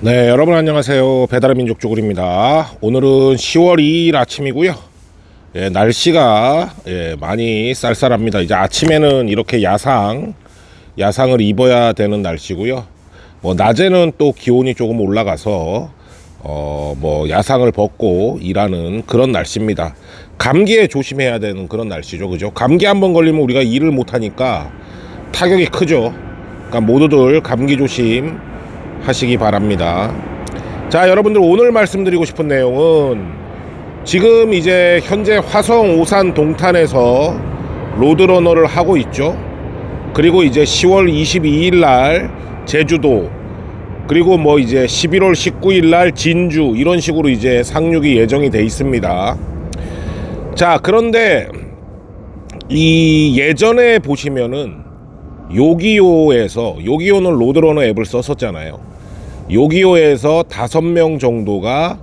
네, 여러분 안녕하세요. 배달의 민족 쪼글입니다. 오늘은 10월 2일 아침이고요. 예, 날씨가 예, 많이 쌀쌀합니다. 이제 아침에는 이렇게 야상 야상을 입어야 되는 날씨고요. 뭐 낮에는 또 기온이 조금 올라가서 어, 뭐 야상을 벗고 일하는 그런 날씨입니다. 감기에 조심해야 되는 그런 날씨죠. 그죠? 감기 한번 걸리면 우리가 일을 못 하니까 타격이 크죠. 그러니까 모두들 감기 조심 하시기 바랍니다. 자, 여러분들 오늘 말씀드리고 싶은 내용은 지금 이제 현재 화성 오산 동탄에서 로드러너를 하고 있죠. 그리고 이제 10월 22일 날 제주도 그리고 뭐 이제 11월 19일 날 진주 이런 식으로 이제 상륙이 예정이 돼 있습니다. 자, 그런데 이 예전에 보시면은 요기요에서 요기요는 로드러너 앱을 썼었잖아요. 요기요에서 다섯 명 정도가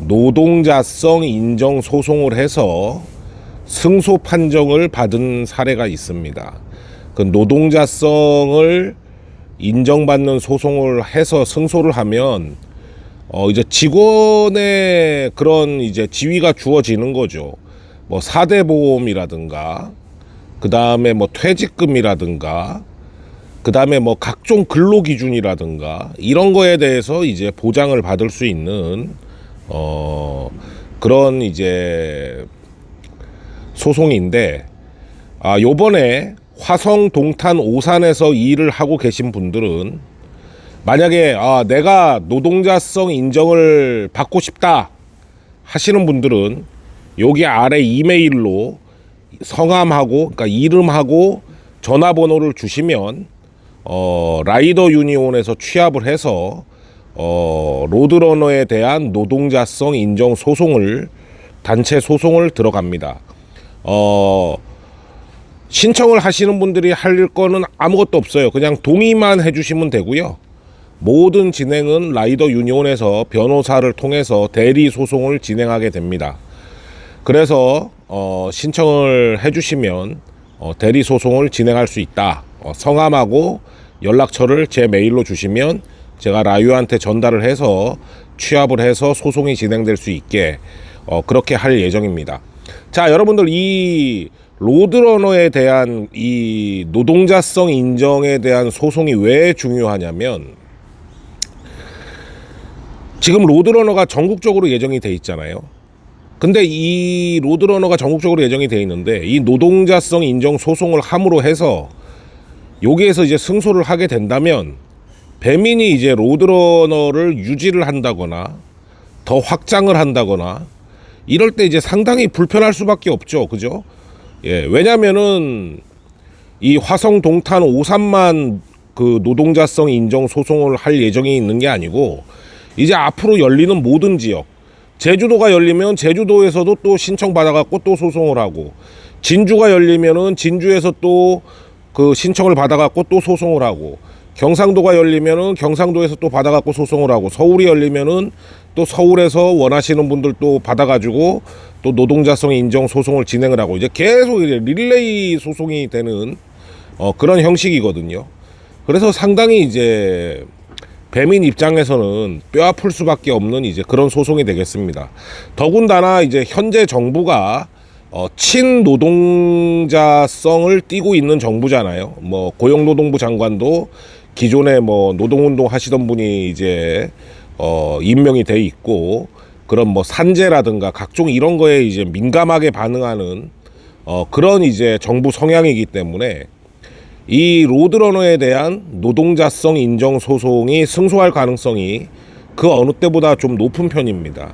노동자성 인정 소송을 해서 승소 판정을 받은 사례가 있습니다. 그 노동자성을 인정받는 소송을 해서 승소를 하면 어 이제 직원의 그런 이제 지위가 주어지는 거죠. 뭐 사대 보험이라든가 그 다음에 뭐 퇴직금이라든가 그 다음에 뭐 각종 근로 기준이라든가 이런 거에 대해서 이제 보장을 받을 수 있는 어 그런 이제 소송인데 아 요번에 화성 동탄 오산에서 일을 하고 계신 분들은 만약에 아 내가 노동자성 인정을 받고 싶다 하시는 분들은 여기 아래 이메일로 성함하고 그러니까 이름하고 전화번호를 주시면 어 라이더 유니온에서 취합을 해서 어 로드러너에 대한 노동자성 인정 소송을 단체 소송을 들어갑니다. 어 신청을 하시는 분들이 할 거는 아무것도 없어요. 그냥 동의만 해주시면 되고요. 모든 진행은 라이더 유니온에서 변호사를 통해서 대리 소송을 진행하게 됩니다. 그래서 어, 신청을 해주시면 어, 대리 소송을 진행할 수 있다. 어, 성함하고 연락처를 제 메일로 주시면 제가 라유한테 전달을 해서 취합을 해서 소송이 진행될 수 있게 어, 그렇게 할 예정입니다. 자, 여러분들 이 로드러너에 대한 이 노동자성 인정에 대한 소송이 왜 중요하냐면 지금 로드러너가 전국적으로 예정이 돼 있잖아요. 근데 이 로드러너가 전국적으로 예정이 돼 있는데 이 노동자성 인정 소송을 함으로 해서 여기에서 이제 승소를 하게 된다면 배민이 이제 로드러너를 유지를 한다거나 더 확장을 한다거나 이럴 때 이제 상당히 불편할 수밖에 없죠. 그죠? 예. 왜냐면은 이 화성 동탄 오산만 그 노동자성 인정 소송을 할 예정이 있는 게 아니고 이제 앞으로 열리는 모든 지역 제주도가 열리면 제주도에서도 또 신청 받아갖고 또 소송을 하고 진주가 열리면은 진주에서 또 그 신청을 받아갖고 또 소송을 하고 경상도가 열리면은 경상도에서 또 받아갖고 소송을 하고 서울이 열리면은 또 서울에서 원하시는 분들 또 받아가지고 또 노동자성 인정 소송을 진행을 하고 이제 계속 이제 릴레이 소송이 되는 어 그런 형식이거든요. 그래서 상당히 이제 배민 입장에서는 뼈 아플 수밖에 없는 이제 그런 소송이 되겠습니다. 더군다나 이제 현재 정부가 어, 친노동자성을 띠고 있는 정부잖아요. 뭐 고용노동부 장관도 기존에 뭐 노동운동 하시던 분이 이제 어, 임명이 돼 있고 그런 뭐 산재라든가 각종 이런 거에 이제 민감하게 반응하는 어, 그런 이제 정부 성향이기 때문에 이 로드러너에 대한 노동자성 인정 소송이 승소할 가능성이 그 어느 때보다 좀 높은 편입니다.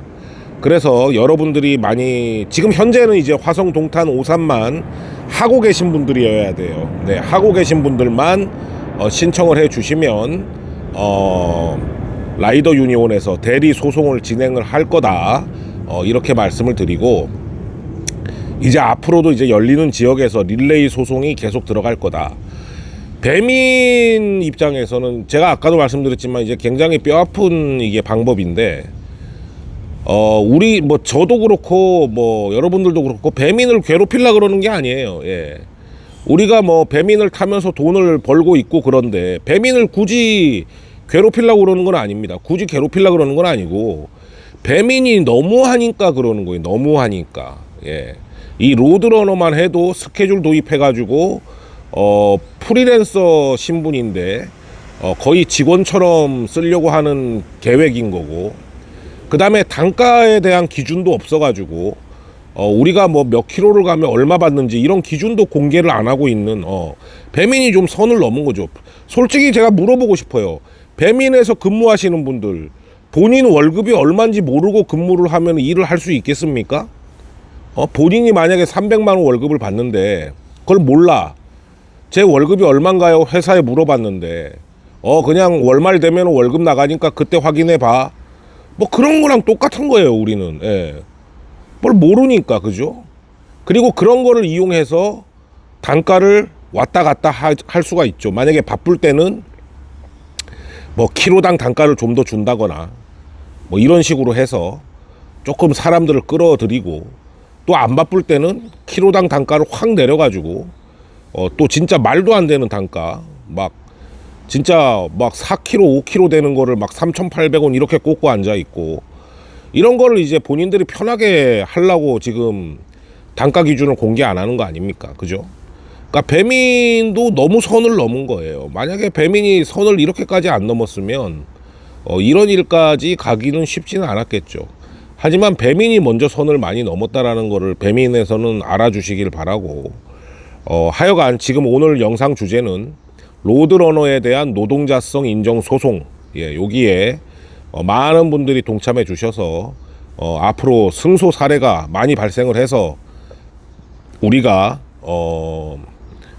그래서 여러분들이 많이 지금 현재는 이제 화성 동탄 오산만 하고 계신 분들이어야 돼요. 네, 하고 계신 분들만 어, 신청을 해 주시면 어, 라이더 유니온에서 대리 소송을 진행을 할 거다. 어, 이렇게 말씀을 드리고 이제 앞으로도 이제 열리는 지역에서 릴레이 소송이 계속 들어갈 거다. 배민 입장에서는 제가 아까도 말씀드렸지만 이제 굉장히 뼈 아픈 이게 방법인데 어 우리 뭐 저도 그렇고 뭐 여러분들도 그렇고 배민을 괴롭히려 그러는 게 아니에요. 예. 우리가 뭐 배민을 타면서 돈을 벌고 있고 그런데 배민을 굳이 괴롭히려고 그러는 건 아닙니다. 굳이 괴롭히려고 그러는 건 아니고 배민이 너무 하니까 그러는 거예요. 너무 하니까. 예. 이 로드러너만 해도 스케줄 도입해 가지고 어 프리랜서 신분인데 어 거의 직원처럼 쓰려고 하는 계획인 거고 그 다음에 단가에 대한 기준도 없어 가지고 어 우리가 뭐 몇 킬로를 가면 얼마 받는지 이런 기준도 공개를 안 하고 있는 어 배민이 좀 선을 넘은 거죠. 솔직히 제가 물어보고 싶어요. 배민에서 근무하시는 분들 본인 월급이 얼마인지 모르고 근무를 하면 일을 할 수 있겠습니까? 어, 본인이 만약에 300만 원 월급을 받는데 그걸 몰라. 제 월급이 얼마인가요? 회사에 물어봤는데 어 그냥 월말 되면 월급 나가니까 그때 확인해 봐. 뭐 그런 거랑 똑같은 거예요, 우리는. 예. 뭘 모르니까 그죠? 그리고 그런 거를 이용해서 단가를 왔다 갔다 하- 할 수가 있죠. 만약에 바쁠 때는 뭐 키로당 단가를 좀 더 준다거나 뭐 이런 식으로 해서 조금 사람들을 끌어들이고 또 안 바쁠 때는 키로당 단가를 확 내려가지고 어 또 진짜 말도 안 되는 단가 막 진짜 막 4kg, 5kg 되는 거를 막 3,800원 이렇게 꽂고 앉아 있고 이런 거를 이제 본인들이 편하게 하려고 지금 단가 기준을 공개 안 하는 거 아닙니까? 그죠? 그러니까 배민도 너무 선을 넘은 거예요. 만약에 배민이 선을 이렇게까지 안 넘었으면 어, 이런 일까지 가기는 쉽지는 않았겠죠. 하지만 배민이 먼저 선을 많이 넘었다라는 거를 배민에서는 알아주시길 바라고 어, 하여간 지금 오늘 영상 주제는 로드러너에 대한 노동자성 인정 소송 예, 여기에 어, 많은 분들이 동참해 주셔서 어, 앞으로 승소 사례가 많이 발생을 해서 우리가 어,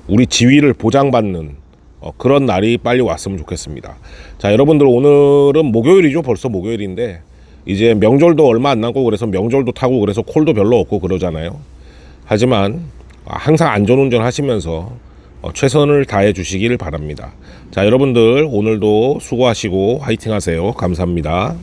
우리 지위를 보장받는 어, 그런 날이 빨리 왔으면 좋겠습니다. 자, 여러분들 오늘은 목요일이죠. 벌써 목요일인데 이제 명절도 얼마 안 남고 그래서 명절도 타고 그래서 콜도 별로 없고 그러잖아요. 하지만 항상 안전운전 하시면서 어, 최선을 다해 주시길 바랍니다. 자, 여러분들 오늘도 수고하시고 화이팅 하세요. 감사합니다.